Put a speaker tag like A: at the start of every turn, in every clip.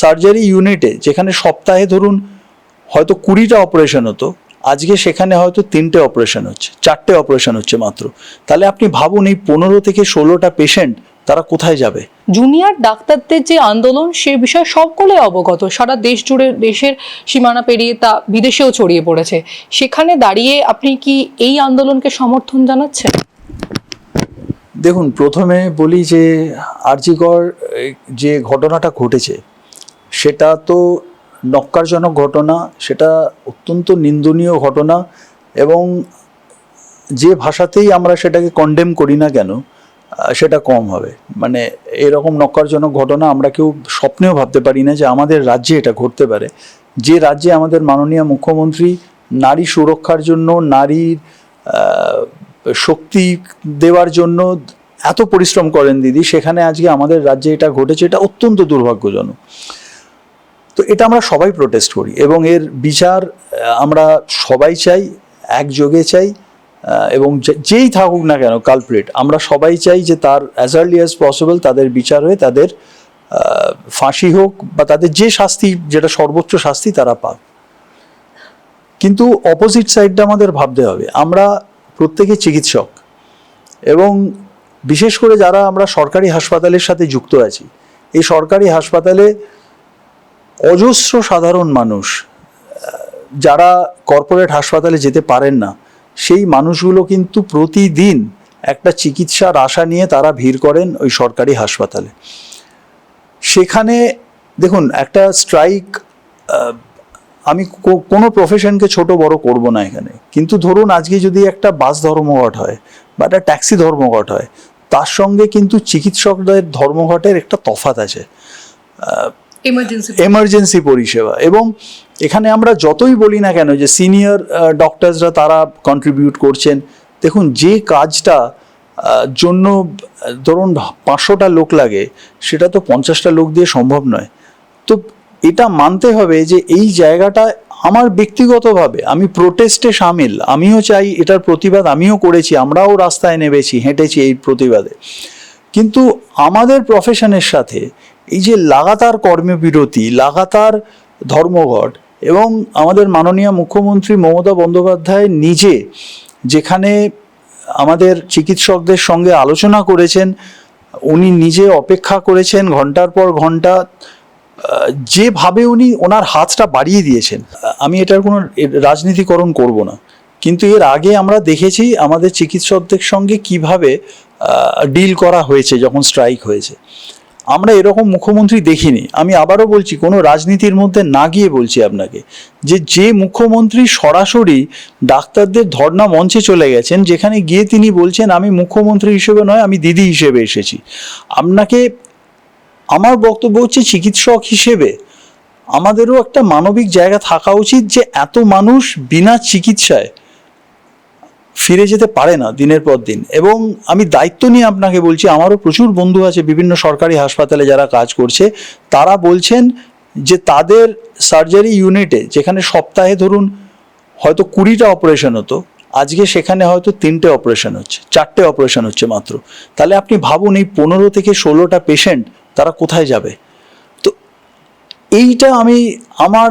A: Surgery ইউনিটে যেখানে সপ্তাহে ধরুন হয়তো কুড়িটা অপারেশন হতো আজকে সেখানে হয়তো তিনটে অপারেশন হচ্ছে চারটে অপারেশন হচ্ছে মাত্র। তাহলে আপনি ভাবুন এই পনেরো থেকে ষোলোটা পেশেন্ট তারা কোথায় যাবে?
B: জুনিয়র ডাক্তারদের যে আন্দোলন সে বিষয়ে সকলে অবগত। সারা দেশ জুড়ে দেশের সীমানা পেরিয়ে তা বিদেশেও ছড়িয়ে পড়েছে। সেখানে দাঁড়িয়ে আপনি কি এই আন্দোলনকে সমর্থন জানাচ্ছেন?
A: দেখুন প্রথমে বলি যে আরজিগড় যে ঘটনাটা ঘটেছে সেটা তো নক্কারজনক ঘটনা, সেটা অত্যন্ত নিন্দনীয় ঘটনা এবং যে ভাষাতেই আমরা সেটাকে কন্ডেম করি না কেন সেটা কম হবে। মানে এরকম নক্কারজনক ঘটনা আমরা কেউ স্বপ্নেও ভাবতে পারি না যে আমাদের রাজ্যে এটা ঘটতে পারে। যে রাজ্যে আমাদের মাননীয় মুখ্যমন্ত্রী নারী সুরক্ষার জন্য, নারীর শক্তি দেওয়ার জন্য এত পরিশ্রম করেন দিদি, সেখানে আজকে আমাদের রাজ্যে এটা ঘটেছে, এটা অত্যন্ত দুর্ভাগ্যজনক। তো এটা আমরা সবাই প্রোটেস্ট করি এবং এর বিচার আমরা সবাই চাই, একযোগে চাই এবং যেই থাকুক না কেন কালপ্রিট আমরা সবাই চাই যে তার অ্যাজ আর্লি অ্যাজ পসিবল তাদের বিচার হয়ে তাদের ফাঁসি হোক বা তাদের যে শাস্তি, যেটা সর্বোচ্চ শাস্তি তারা পাক। কিন্তু অপোজিট সাইডটা আমাদের ভাবতে হবে। আমরা প্রত্যেকে চিকিৎসক এবং বিশেষ করে যারা আমরা সরকারি হাসপাতালের সাথে যুক্ত আছি, এই সরকারি হাসপাতালে অজস্র সাধারণ মানুষ যারা কর্পোরেট হাসপাতালে যেতে পারেন না, সেই মানুষগুলো কিন্তু প্রতিদিন একটা চিকিৎসার আশা নিয়ে তারা ভিড় করেন ওই সরকারি হাসপাতালে। সেখানে দেখুন, একটা স্ট্রাইক আমি কোনো প্রফেশনকে ছোট বড় করব না এখানে। কিন্তু ধরুন, আজকে যদি একটা বাস ধর্মঘট হয় বা একটা ট্যাক্সি ধর্মঘট হয়, তার সঙ্গে কিন্তু চিকিৎসকদের ধর্মঘটের একটা তফাত আছে। এমার্জেন্সি পরিষেবা। এবং এখানে আমরা যতই বলি না কেন যে সিনিয়র ডক্টরসরা তারা কন্ট্রিবিউট করছেন। দেখুন, যে কাজটা জন্য ধরুন পাঁচশোটা লোক লাগে, সেটা তো পঞ্চাশটা লোক দিয়ে সম্ভব নয়। তো এটা মানতে হবে যে এই জায়গাটা আমার ব্যক্তিগতভাবে আমি প্রোটেস্টে সামিল। আমিও চাই এটার প্রতিবাদ, আমিও করেছি, আমরাও রাস্তায় নেমেছি, হেঁটেছি এই প্রতিবাদে। কিন্তু আমাদের প্রফেশনের সাথে এই যে লাগাতার কর্মবিরতি, লাগাতার ধর্মঘট এবং আমাদের মাননীয় মুখ্যমন্ত্রী মমতা বন্দ্যোপাধ্যায় নিজে যেখানে আমাদের চিকিৎসকদের সঙ্গে আলোচনা করেছেন, উনি নিজে অপেক্ষা করেছেন ঘণ্টার পর ঘণ্টা যেভাবে উনি ওনার হাতটা বাড়িয়ে দিয়েছেন, আমি এটার কোনো রাজনীতিকরণ করব না। কিন্তু এর আগে আমরা দেখেছি আমাদের চিকিৎসকদের সঙ্গে কীভাবে ডিল করা হয়েছে যখন স্ট্রাইক হয়েছে। আমরা এরকম মুখ্যমন্ত্রী দেখিনি। আমি আবারও বলছি, কোনো রাজনীতির মধ্যে না গিয়ে বলছি আপনাকে যে যে মুখ্যমন্ত্রী সরাসরি ডাক্তারদের ধর্ণা মঞ্চে চলে গেছেন, যেখানে গিয়ে তিনি বলছেন, আমি মুখ্যমন্ত্রী হিসেবে নয়, আমি দিদি হিসেবে এসেছি। আপনাকে, আমার বক্তব্য হচ্ছে চিকিৎসক হিসেবে। আমাদেরও একটা মানবিক জায়গা থাকা উচিত যে, এত মানুষ বিনা চিকিৎসায় ফিরে যেতে পারে না দিনের পর দিন। এবং আমি দায়িত্ব নিয়ে আপনাকে বলছি, আমারও প্রচুর বন্ধু আছে, বিভিন্ন সরকারি হাসপাতালে যারা কাজ করছে, তারা বলছেন যে তাদের সার্জারি ইউনিটে, যেখানে সপ্তাহে ধরুন হয়তো কুড়িটা অপারেশন হতো, আজকে সেখানে হয়তো তিনটে অপারেশন হচ্ছে, চারটে অপারেশন হচ্ছে মাত্র। তাহলে আপনি ভাবুন, এই পনেরো থেকে ষোলোটা পেশেন্ট তারা কোথায় যাবে? তো এইটা আমি আমার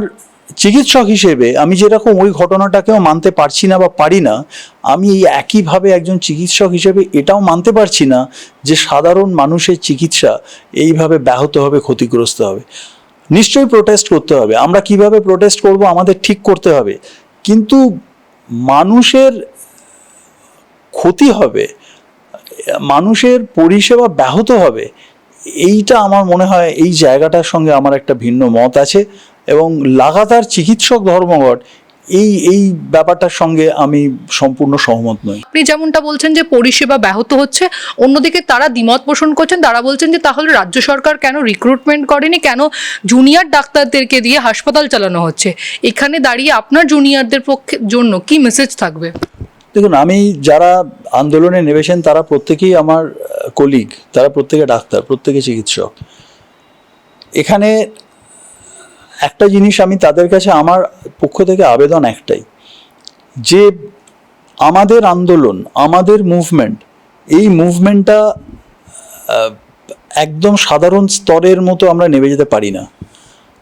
A: চিকিৎসক হিসেবে আমি যেরকম ওই ঘটনাটাকেও মানতে পারছি না বা পারি না, আমি এই একইভাবে একজন চিকিৎসক হিসেবে এটাও মানতে পারছি না যে সাধারণ মানুষের চিকিৎসা এইভাবে ব্যাহত হবে, ক্ষতিগ্রস্ত হবে। নিশ্চয়ই প্রোটেস্ট করতে হবে। আমরা কীভাবে প্রোটেস্ট করব আমাদের ঠিক করতে হবে। কিন্তু মানুষের ক্ষতি হবে, মানুষের পরিষেবা ব্যাহত হবে, এইটা আমার মনে হয় এই জায়গাটার সঙ্গে আমার একটা ভিন্ন মত আছে। এবং লাগাতার চিকিৎসক ধর্মঘট এই এই ব্যাপারটার সঙ্গে আমি সম্পূর্ণ সহমত নই।
B: আপনি যেমনটা বলছেন যে পরিষেবা ব্যাহত হচ্ছে অন্যদিকে তারা দ্বিমত পোষণ করছেন তারা বলছেন যে তাহলে রাজ্য সরকার কেন রিক্রুটমেন্ট করেনি কেন জুনিয়র ডাক্তারদেরকে দিয়ে হাসপাতাল চালানো হচ্ছে? এখানে দাঁড়িয়ে আপনার জুনিয়রদের পক্ষে জন্য কি মেসেজ থাকবে?
A: দেখুন আমি যারা আন্দোলনে নেমেছেন তারা প্রত্যেকেই আমার কলিগ তারা প্রত্যেকে ডাক্তার প্রত্যেকে চিকিৎসক। এখানে একটা জিনিস আমি তাদের কাছে আমার পক্ষ থেকে আবেদন একটাই, যে আমাদের আন্দোলন, আমাদের মুভমেন্ট এই মুভমেন্টটা একদম সাধারণ স্তরের মতো আমরা নেমে যেতে পারি না।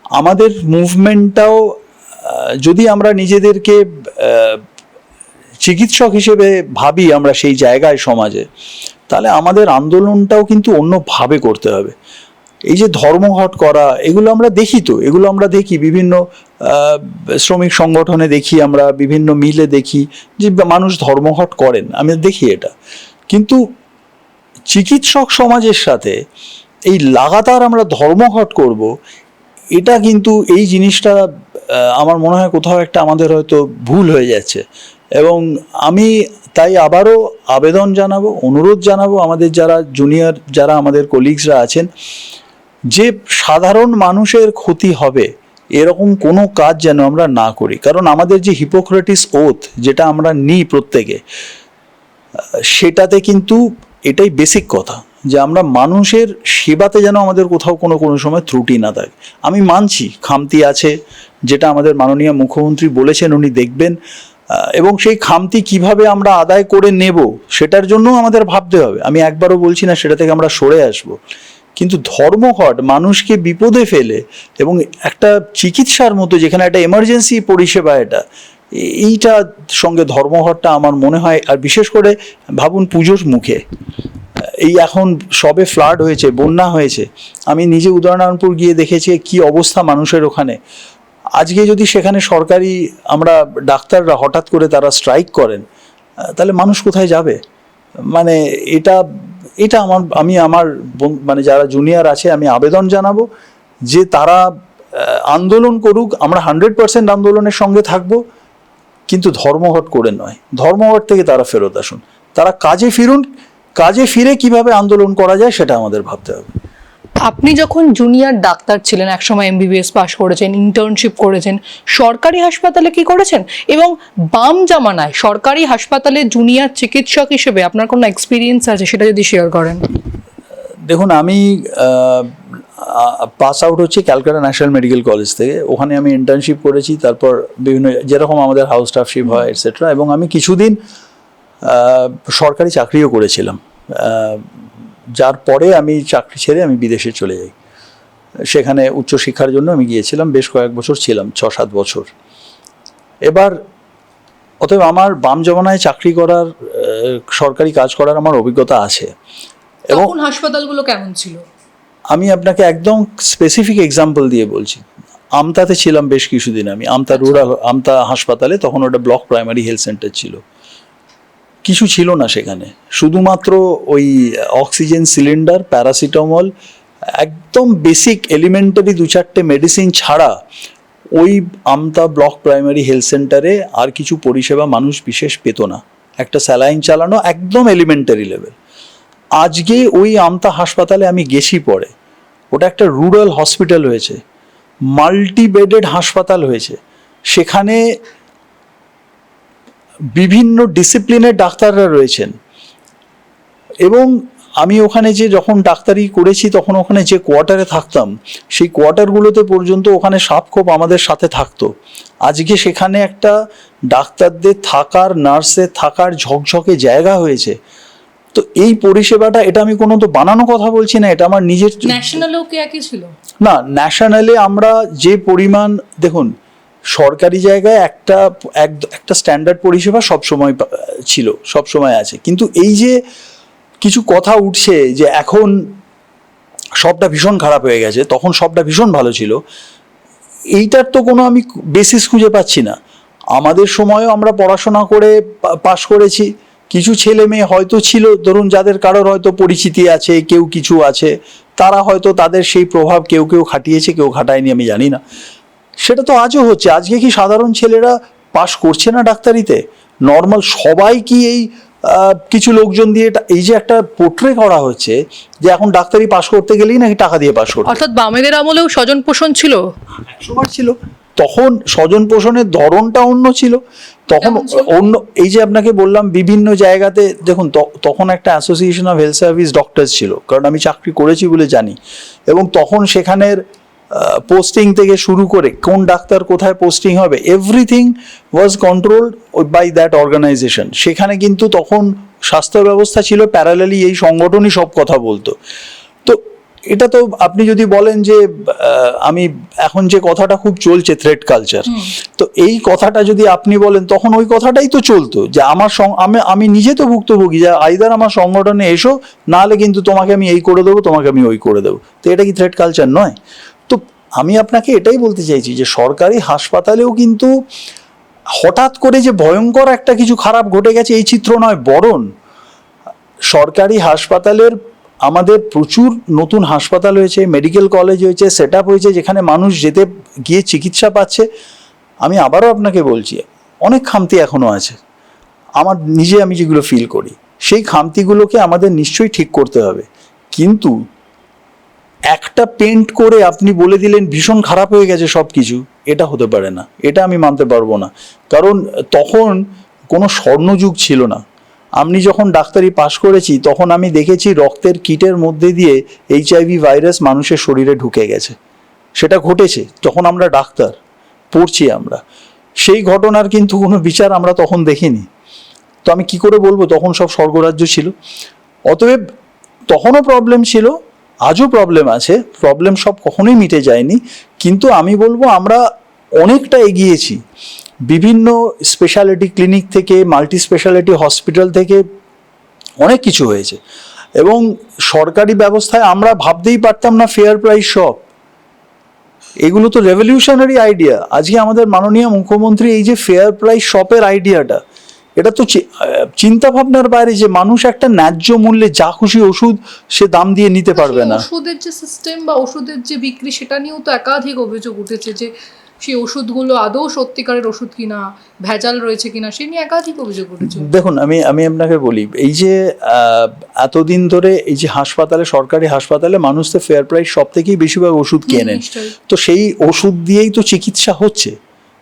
A: আমাদের মুভমেন্টটাও যদি আমরা নিজেদেরকে চিকিৎসক হিসেবে ভাবি আমরা সেই জায়গায়, সমাজে, তাহলে আমাদের আন্দোলনটাও কিন্তু অন্যভাবে করতে হবে। এই যে ধর্মঘট করা, এগুলো আমরা দেখি তো, এগুলো আমরা দেখি বিভিন্ন শ্রমিক সংগঠনে দেখি আমরা, বিভিন্ন মিলে দেখি যে মানুষ ধর্মঘট করেন, আমি দেখি এটা। কিন্তু চিকিৎসক সমাজের সাথে এই লাগাতার আমরা ধর্মঘট করব, এটা কিন্তু এই জিনিসটা আমার মনে হয় কোথাও একটা আমাদের হয়তো ভুল হয়ে যাচ্ছে। এবং আমি তাই আবারও আবেদন জানাব, অনুরোধ জানাব আমাদের যারা জুনিয়র যারা আমাদের কলিগসরা আছেন যে সাধারণ মানুষের ক্ষতি হবে, এরকম কোনো কাজ যেন আমরা না করি। কারণ আমাদের যে হিপোক্রেটিস ওথ, যেটা আমরা নিই প্রত্যেকে, সেটাতে কিন্তু এটাই বেসিক কথা, যে আমরা মানুষের সেবাতে যেন আমাদের কোথাও কোনো কোনো সময় ত্রুটি না থাকে। আমি মানছি, খামতি আছে, যেটা আমাদের মাননীয় মুখ্যমন্ত্রী বলেছেন, উনি দেখবেন এবং সেই খামতি কীভাবে আমরা আদায় করে নেব, সেটার জন্য আমাদের ভাবতে হবে। আমি একবারও বলছি না, সেটা থেকে আমরা সরে আসব। কিন্তু ধর্মঘট মানুষকে বিপদে ফেলে এবং একটা চিকিৎসার মতো যেখানে একটা এমার্জেন্সি পরিষেবা এটা এইটা সঙ্গে ধর্মঘটটা আমার মনে হয়, আর বিশেষ করে ভাবুন পুজোর মুখে। এই এখন সবে ফ্লাড হয়েছে, বন্যা হয়েছে। আমি নিজে উদয়নারায়ণপুর গিয়ে দেখেছি কি অবস্থা মানুষের ওখানে। আজকে যদি সেখানে সরকারি আমরা ডাক্তাররা হঠাৎ করে তারা স্ট্রাইক করেন তাহলে মানুষ কোথায় যাবে? মানে এটা এটা আমার, আমি আমার মানে যারা জুনিয়র আছে, আমি আবেদন জানাব যে তারা আন্দোলন করুক, আমরা হান্ড্রেড পার্সেন্ট আন্দোলনের সঙ্গে থাকব, কিন্তু ধর্মঘট করে নয়। ধর্মঘট থেকে তারা ফেরত আসুন। তারা কাজে ফিরুন, কাজে ফিরে কীভাবে আন্দোলন করা যায় সেটা আমাদের ভাবতে হবে।
B: আপনি যখন জুনিয়র ডাক্তার ছিলেন, একসময় এমবিবিএস পাশ করেছেন ইন্টার্নশিপ করেছেন, সরকারি হাসপাতালে কি করেছেন? এবং বাম জামানায় সরকারি হাসপাতালে জুনিয়র চিকিৎসক হিসেবে আপনার কোনো এক্সপিরিয়েন্স আছে? সেটা যদি শেয়ার করেন।
A: দেখুন, আমি পাস আউট হচ্ছে ক্যালকাটা ন্যাশনাল মেডিকেল কলেজ থেকে। ওখানে আমি ইন্টার্নশিপ করেছি, তারপর বিভিন্ন, যেরকম আমাদের হাউস স্টাফশিপ হয় এটসেট্রা এবং আমি কিছুদিন সরকারি চাকরিও করেছিলাম। যার পরে আমি চাকরি ছেড়ে আমি বিদেশে চলে যাই। সেখানে উচ্চশিক্ষার জন্য আমি গিয়েছিলাম বেশ কয়েক বছর ছিলাম ছ সাত বছর। এবার অতএব আমার বাম জমানায় চাকরি করার সরকারি কাজ করার আমার অভিজ্ঞতা আছে। এবং
B: হাসপাতালগুলো কেমন ছিল?
A: আমি আপনাকে একদম স্পেসিফিক এক্সাম্পল দিয়ে বলছি। আমতাতে ছিলাম বেশ কিছুদিন আমি। আমতা রুরাল আমতা হাসপাতালে তখন ওটা ব্লক প্রাইমারি হেলথ সেন্টার ছিল। কিছু ছিল না সেখানে। শুধুমাত্র ওই অক্সিজেন সিলিন্ডার, প্যারাসিটামল, একদম বেসিক এলিমেন্টারি দু চারটে মেডিসিন ছাড়া ওই আমতা ব্লক প্রাইমারি হেলথ সেন্টারে আর কিছু পরিষেবা মানুষ বিশেষ পেত না। একটা স্যালাইন চালানো একদম এলিমেন্টারি লেভেল আজকে ওই আমতা হাসপাতালে আমি গেছি পরে। ওটা একটা রুরাল হসপিটাল হয়েছে। মাল্টি বেডেড হাসপাতাল হয়েছে। সেখানে বিভিন্ন ডিসিপ্লিনের ডাক্তাররা রয়েছেন। এবং আমি ওখানে যে যখন ডাক্তারি করেছি তখন ওখানে যে কোয়ার্টারে থাকতাম সেই কোয়ার্টারগুলোতে পর্যন্ত ওখানে সাপখোপ আমাদের সাথে থাকতো। আজকে সেখানে একটা ডাক্তারদের থাকার নার্সের থাকার ঝকঝকে জায়গা হয়েছে। তো এই পরিষেবাটা এটা আমি কোনো তো বানানো কথা বলছি না এটা আমার নিজের
B: ন্যাশনালেও কি একই ছিল?
A: না ন্যাশনালে আমরা যে পরিমাণ দেখুন সরকারি জায়গায় একটা, এক- একটা স্ট্যান্ডার্ড পরিষেবা সবসময় ছিল, সবসময় আছে। কিন্তু এই যে কিছু কথা উঠছে যে এখন সবটা ভীষণ খারাপ হয়ে গেছে, তখন সবটা ভীষণ ভালো ছিল, এইটার তো কোনো আমি বেসিস খুঁজে পাচ্ছি না। আমাদের সময়ও আমরা পড়াশোনা করে পাশ করেছি, কিছু ছেলে মেয়ে হয়তো ছিল, ধরুন যাদের কারোর হয়তো পরিচিতি আছে, কেউ কিছু আছে, তারা হয়তো তাদের সেই প্রভাব কেউ কেউ খাটিয়েছে, কেউ খাটায়নি, আমি জানি না। সেটা তো আজও হচ্ছে। আজকে কি সাধারণ ছেলেরা পাশ করছে না ডাক্তারিতে? নর্মাল সবাই কি এই কিছু লোকজন দিয়ে এটা- এই যে একটা পোট্রে করা হচ্ছে যে এখন ডাক্তারি পাশ করতে গেলেই নাকি টাকা দিয়ে পাশ করতে।
B: অর্থাৎ বামেদের আমলেও স্বজন পোষণ ছিল।
A: একশোবার ছিল। তখন স্বজন পোষণের ধরনটা অন্য ছিল। তখন অন্য এই যে আপনাকে বললাম বিভিন্ন জায়গাতে দেখুন তখন একটা association of health service doctors ছিল। কারণ আমি চাকরি করেছি বলে জানি। এবং তখন সেখানের পোস্টিং থেকে শুরু করে কোন ডাক্তার কোথায় পোস্টিং হবে everything was controlled by that organization সেখানে কিন্তু তখন স্বাস্থ্য ব্যবস্থা ছিল প্যারালালি এই সংগঠনই সব কথা বলতো। তো এটা তো আপনি যদি বলেন যে আমি এখন যে কথাটা খুব চলছে থ্রেড কালচার তো এই কথাটা যদি আপনি বলেন তখন ওই কথাটাই তো চলতো যে আমার আমি আমি নিজে তো ভুক্তভোগী যে আইদার আমার সংগঠনে এসো নাহলে কিন্তু তোমাকে আমি এই করে দেবো তোমাকে আমি ওই করে দেবো। তো এটা কি থ্রেড কালচার নয়? আমি আপনাকে এটাই বলতে চাইছি যে সরকারি হাসপাতালেও কিন্তু হঠাৎ করে যে ভয়ঙ্কর একটা কিছু খারাপ ঘটে গেছে, এই চিত্র নয় বরণ সরকারি হাসপাতালের আমাদের প্রচুর নতুন হাসপাতাল হয়েছে, মেডিকেল কলেজ হয়েছে সেট হয়েছে, যেখানে মানুষ যেতে গিয়ে চিকিৎসা পাচ্ছে। আমি আবারও আপনাকে বলছি, অনেক খামতি এখনও আছে। আমার নিজে আমি যেগুলো ফিল করি, সেই খামতিগুলোকে আমাদের নিশ্চয়ই ঠিক করতে হবে। কিন্তু একটা পেন্ট করে আপনি বলে দিলেন, ভীষণ খারাপ হয়ে গেছে সব কিছু এটা হতে পারে না। এটা আমি মানতে পারব না। কারণ তখন কোনো স্বর্ণযুগ ছিল না। আমি যখন ডাক্তারি পাশ করেছি, তখন আমি দেখেছি রক্তের কিটের মধ্যে দিয়ে এইচআইভি ভাইরাস মানুষের শরীরে ঢুকে গেছে। সেটা ঘটেছে যখন আমরা ডাক্তার, পড়ছি আমরা। সেই ঘটনার কিন্তু কোনো বিচার আমরা তখন দেখিনি। তো আমি কি করে বলব, তখন সব স্বর্গরাজ্য ছিল। অতএব তখনও প্রবলেম ছিল আজও প্রবলেম আছে প্রবলেম সব কখনোই মিটে যায়নি, কিন্তু আমি বলব আমরা অনেকটা এগিয়েছি। বিভিন্ন স্পেশালিটি ক্লিনিক থেকে মাল্টি স্পেশালিটি হসপিটাল থেকে অনেক কিছু হয়েছে। এবং সরকারি ব্যবস্থায় আমরা ভাবতেই পারতাম না ফেয়ার প্রাইস শপ এগুলো তো রেভলিউশনারি আইডিয়া আজকে আমাদের মাননীয় মুখ্যমন্ত্রী এই যে ফেয়ার প্রাইস শপের আইডিয়াটা এটা তো চিন্তা ভাবনার বাইরে যে মানুষ একটা ন্যায্য মূল্যে যা খুশি ওষুধ সে দাম দিয়ে নিতে পারবে না।
B: ওষুধের যে সিস্টেম বা ওষুধের যে বিক্রি সেটা নিয়েও তো একাধিক অভিযোগ উঠেছে যে সেই ওষুধগুলো আদৌ সত্যিকারের ওষুধ কিনা ভেজাল রয়েছে কিনা সে নিয়ে একাধিক অভিযোগ উঠেছে।
A: দেখুন আমি আমি আপনাকে বলি এই যে আহ, এতদিন ধরে এই যে হাসপাতালে সরকারি হাসপাতালে মানুষ তো ফেয়ার প্রাইস সব থেকেই বেশিরভাগ ওষুধ কেনেন। তো সেই ওষুধ দিয়েই তো চিকিৎসা হচ্ছে।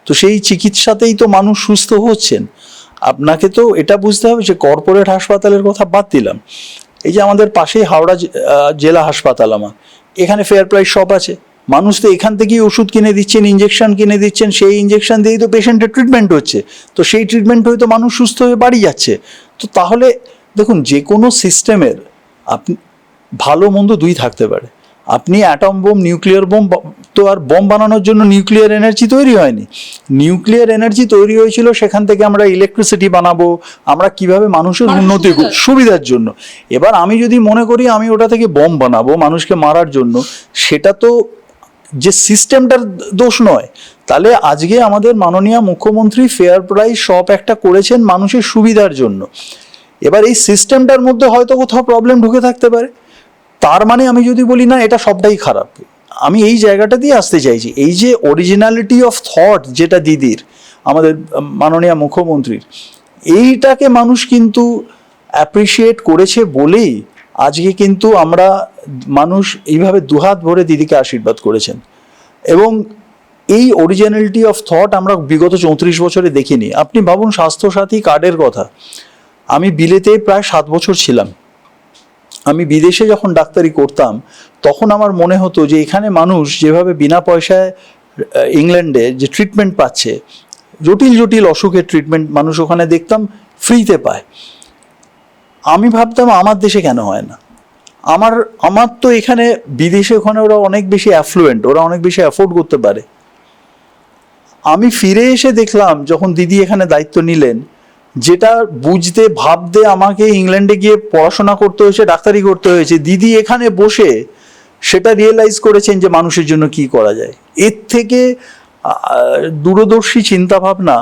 A: তো সেই চিকিৎসাতেই তো মানুষ সুস্থ হচ্ছেন। আপনাকে তো এটা বুঝতে হবে যে কর্পোরেট হাসপাতালের কথা বাদ দিলাম। এই যে আমাদের পাশেই হাওড়া জেলা হাসপাতাল আমার। এখানে ফেয়ার প্রাইস শপ আছে। মানুষ তো এখান থেকেই ওষুধ কিনে দিচ্ছেন ইঞ্জেকশন কিনে দিচ্ছেন, সেই ইঞ্জেকশন দিয়েই তো পেশেন্টের ট্রিটমেন্ট হচ্ছে। তো সেই ট্রিটমেন্ট হয়ে তো মানুষ সুস্থ হয়ে বাড়ি যাচ্ছে। তো তাহলে দেখুন, যে কোনো সিস্টেমের আপনি ভালো মন্দ দুই থাকতে পারে। আপনি অ্যাটম বোম নিউক্লিয়ার বোম তো আর বোম বানানোর জন্য নিউক্লিয়ার এনার্জি তৈরি হয়নি। নিউক্লিয়ার এনার্জি তৈরি হয়েছিল সেখান থেকে আমরা ইলেকট্রিসিটি বানাবো আমরা কীভাবে মানুষের উন্নতি
B: সুবিধার।
A: জন্য। এবার আমি যদি মনে করি আমি ওটা থেকে বোম বানাবো মানুষকে মারার জন্য সেটা তো যে সিস্টেমটার দোষ নয়। তাহলে আজকে আমাদের মাননীয় মুখ্যমন্ত্রী ফেয়ার প্রাইস শপ একটা করেছেন মানুষের সুবিধার জন্য। এবার এই সিস্টেমটার মধ্যে হয়তো কোথাও প্রবলেম ঢুকে থাকতে পারে। তার মানে আমি যদি বলি, না, এটা সবটাই খারাপ। আমি এই জায়গাটা দিয়ে আসতে চাইছি। এই যে অরিজিনালিটি অফ থট যেটা দিদির, আমাদের মাননীয় মুখ্যমন্ত্রীর, এইটাকে মানুষ কিন্তু অ্যাপ্রিসিয়েট করেছে বলেই আজকে কিন্তু আমরা মানুষ এইভাবে দুহাত ভরে দিদিকে আশীর্বাদ করেছেন। এবং এই অরিজিনালিটি অফ থট আমরা বিগত চৌত্রিশ বছরে দেখিনি। আপনি ভাবুন, স্বাস্থ্যসাথী কার্ডের কথা। আমি বিলেতে প্রায় সাত বছর ছিলাম। আমি বিদেশে যখন ডাক্তারি করতাম, তখন আমার মনে হতো যে এখানে মানুষ যেভাবে বিনা পয়সায় ইংল্যান্ডে যে ট্রিটমেন্ট পাচ্ছে, জটিল জটিল অসুখের ট্রিটমেন্ট মানুষ ওখানে দেখতাম ফ্রিতে পায়। আমি ভাবতাম আমার দেশে কেন হয় না? আমার আমার তো এখানে বিদেশে ওখানে ওরা অনেক বেশি অ্যাফ্লুয়েন্ট ওরা অনেক বেশি অ্যাফোর্ড করতে পারে। আমি ফিরে এসে দেখলাম, যখন দিদি এখানে দায়িত্ব নিলেন যেটা বুঝতে, ভাবতে আমাকে ইংল্যান্ডে গিয়ে পড়াশোনা করতে হয়েছে, ডাক্তারি করতে হয়েছে, দিদি এখানে বসে সেটা রিয়েলাইজ করেছেন যে মানুষের জন্য কি করা যায়। এর থেকে দূরদর্শী চিন্তাভাবনা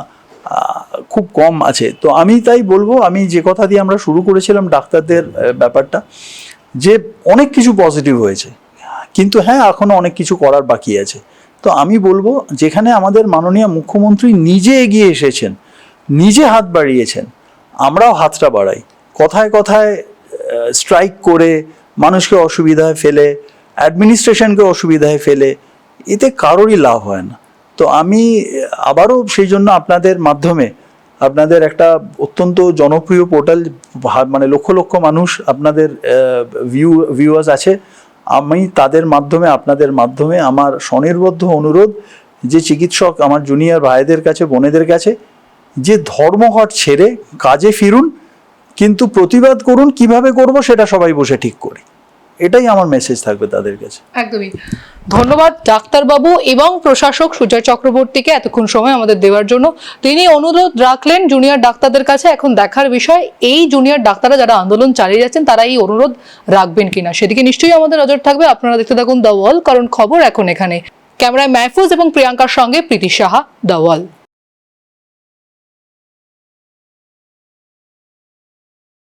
A: খুব কম আছে। তো আমি তাই বলব, আমি যে কথা দিয়ে আমরা শুরু করেছিলাম ডাক্তারদের ব্যাপারটা, যে অনেক কিছু পজিটিভ হয়েছে। কিন্তু হ্যাঁ এখনও অনেক কিছু করার বাকি আছে। তো আমি বলব, যেখানে আমাদের মাননীয় মুখ্যমন্ত্রী নিজে এগিয়ে এসেছেন নিজে হাত বাড়িয়েছেন, আমরাও হাতটা বাড়াই। কথায় কথায় স্ট্রাইক করে মানুষকে অসুবিধায় ফেলে অ্যাডমিনিস্ট্রেশনকে অসুবিধায় ফেলে, এতে কারোরই লাভ হয় না। তো আমি আবারও সেই জন্য আপনাদের মাধ্যমে, আপনাদের একটা অত্যন্ত জনপ্রিয় পোর্টাল মানে লক্ষ লক্ষ মানুষ আপনাদের ভিউ ভিউয়ার্স আছে। আমি তাদের মাধ্যমে, আপনাদের মাধ্যমে আমার স্বনির্বদ্ধ অনুরোধ যে চিকিৎসক আমার জুনিয়র ভাইদের কাছে, বোনেদের কাছে যে ধর্মঘট ছেড়ে কাজে ফিরুন, কিন্তু প্রতিবাদ করুন, কীভাবে করব সেটা সবাই বসে ঠিক করি। এটাই আমার মেসেজ থাকবে তাদের কাছে।
B: একদমই। ধন্যবাদ ডাক্তারবাবু এবং প্রশাসক সুজয় চক্রবর্তীকে এতক্ষণ সময় আমাদের দেওয়ার জন্য। তিনি অনুরোধ রাখলেন জুনিয়র ডাক্তারদের কাছে। এখন দেখার বিষয়, এই জুনিয়র ডাক্তাররা যারা আন্দোলন চালিয়ে যাচ্ছেন, তারা এই অনুরোধ রাখবেন কিনা? সেদিকে নিশ্চয়ই আমাদের নজর থাকবে। আপনারা দেখতে থাকুন দ্য ওয়াল, কারণ খবর এখন এখানে। ক্যামেরায় মাহফুজ এবং প্রিয়াঙ্কার সঙ্গে প্রীতি সাহা, দ্য ওয়াল।